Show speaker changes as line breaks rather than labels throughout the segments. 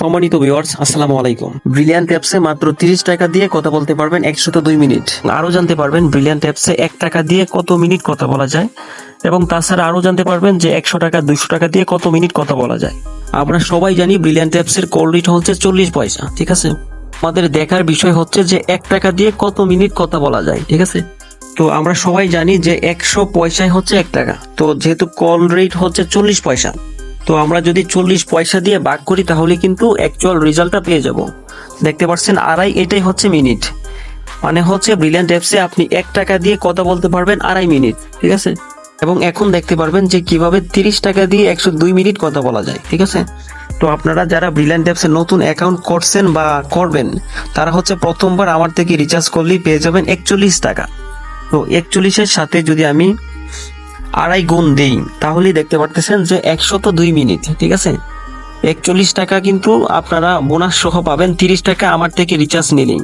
সম্মানিত ভিউয়ার্স আসসালামু আলাইকুম। ব্রিলিয়ান্ট অ্যাপসে মাত্র তিরিশ টাকা দিয়ে কথা বলতে পারবেন একশত দুই মিনিট। আরও জানতে পারবেন ব্রিলিয়ান্ট অ্যাপসে এক টাকা দিয়ে কত মিনিট কথা বলা যায় এবং তাছাড়া আরও জানতে পারবেন যে একশো টাকা দুইশো টাকা দিয়ে কত মিনিট কথা বলা যায়। আমরা সবাই জানি ব্রিলিয়ান্ট অ্যাপস এর কল রেট হচ্ছে চল্লিশ পয়সা, ঠিক আছে? আমাদের দেখার বিষয় হচ্ছে যে এক টাকা দিয়ে কত মিনিট কথা বলা যায়, ঠিক আছে? তো আমরা সবাই জানি যে একশো পয়সায় হচ্ছে এক টাকা। তো যেহেতু কল রেট হচ্ছে চল্লিশ পয়সা তো আমরা যদি চল্লিশ পয়সা দিয়ে ভাগ করি, তাহলে কিন্তু অ্যাকচুয়াল রেজাল্টটা পেয়ে যাব। দেখতে পাচ্ছেন, আড়াই, এটাই হচ্ছে মিনিট মানে হচ্ছে ব্রিলিয়ান্ট অ্যাপসে আপনি এক টাকা দিয়ে কথা বলতে পারবেন আড়াই মিনিট ঠিক আছে? এবং এখন দেখতে পারবেন যে কীভাবে তিরিশ টাকা দিয়ে একশো দুই মিনিট কথা বলা যায়, ঠিক আছে? তো আপনারা যারা ব্রিলিয়ান্ট অ্যাপসে নতুন অ্যাকাউন্ট করছেন বা করবেন, তারা হচ্ছে প্রথমবার আমার থেকে রিচার্জ করলেই পেয়ে যাবেন একচল্লিশ টাকা। তো একচল্লিশের সাথে যদি আমি আড়াই গুণ দিই তাহলেই দেখতে পারতেছেন যে একশত দুই মিনিট, ঠিক আছে? একচল্লিশ টাকা কিন্তু আপনারা বোনাস সহ পাবেন, তিরিশ টাকা আমার থেকে রিচার্জ নিলেই।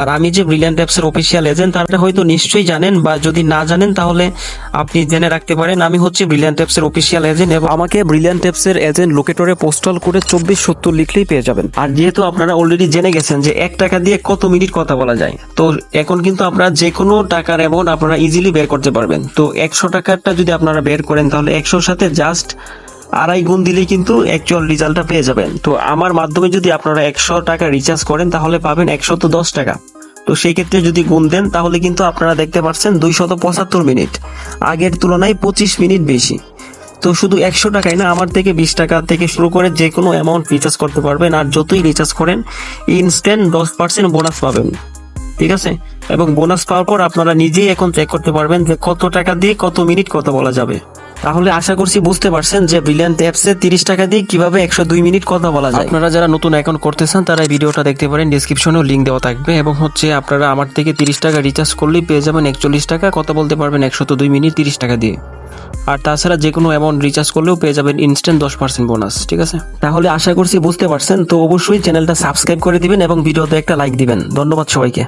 আর আমি যে ব্রিলিয়ান্ট অ্যাপসের অফিসিয়াল এজেন্ট তারা হয়তো নিশ্চয়ই জানেন বা যদি না জানেন, তাহলে আপনি জেনে রাখতে পারেন, আমি হচ্ছে ব্রিলিয়ান্ট অ্যাপসের অফিসিয়াল এজেন্ট এবং আমাকে ব্রিলিয়ান্ট অ্যাপসের এজেন্ট লোকেটরে পোস্টাল করে চব্বিশ সত্তর লিখলেই পেয়ে যাবেন। আর যেহেতু আপনারা অলরেডি জেনে গেছেন যে এক টাকা দিয়ে কত মিনিট কথা বলা যায়, তো এখন কিন্তু আপনারা যে কোনো টাকার অ্যামাউন্ট আপনারা ইজিলি বের করতে পারবেন। তো একশো টাকারটা যদি আপনারা বের করেন, তাহলে একশোর সাথে জাস্ট আড়াই গুণ দিলেই কিন্তু অ্যাকচুয়াল রেজাল্টটা পেয়ে যাবেন। তো আমার মাধ্যমে যদি আপনারা একশো টাকা রিচার্জ করেন, তাহলে পাবেন একশত দশ টাকা। তো সেই ক্ষেত্রে যদি গুণ দেন, তাহলে কিন্তু আপনারা দেখতে পাচ্ছেন দুইশত পঁচাত্তর মিনিট। আগের তুলনায় পঁচিশ মিনিট বেশি। তো শুধু একশো টাকায় না, আমার থেকে বিশ টাকা থেকে শুরু করে যে কোনো অ্যামাউন্ট রিচার্জ করতে পারবেন। আর যতই রিচার্জ করেন ইনস্ট্যান্ট দশ পার্সেন্ট বোনাস পাবেন। ঠিক আছে? এবং বোনাস পাওয়ার পর আপনারা নিজেই এখন চেক করতে পারবেন যে কত টাকা দিয়ে কত মিনিট কথা বলা যাবে। তাহলে আশা করছি বুঝতে পারছেন যে ব্রিলিয়ান্ট অ্যাপসে তিরিশ টাকা দিয়ে কীভাবে একশো দুই মিনিট কথা বলা যায়। আপনারা যারা নতুন অ্যাকাউন্ট করতে চান তারা এই ভিডিওটা দেখতে পারেন। ডিসক্রিপশনেও লিঙ্ক দেওয়া থাকবে এবং হচ্ছে আপনারা আমার থেকে তিরিশ টাকা রিচার্জ করলেই পেয়ে যাবেন একচল্লিশ টাকা কথা বলতে পারবেন একশত দুই মিনিট তিরিশ টাকা দিয়ে। আর তাছাড়া যে কোনো অ্যামাউন্ট রিচার্জ করলেও পেয়ে যাবেন ইনস্ট্যান্ট দশ পার্সেন্ট বোনাস ঠিক আছে? তাহলে আশা করছি বুঝতে পারছেন তো অবশ্যই চ্যানেলটা সাবস্ক্রাইব করে দিবেন এবং ভিডিওতে একটা লাইক দিবেন। ধন্যবাদ সবাইকে।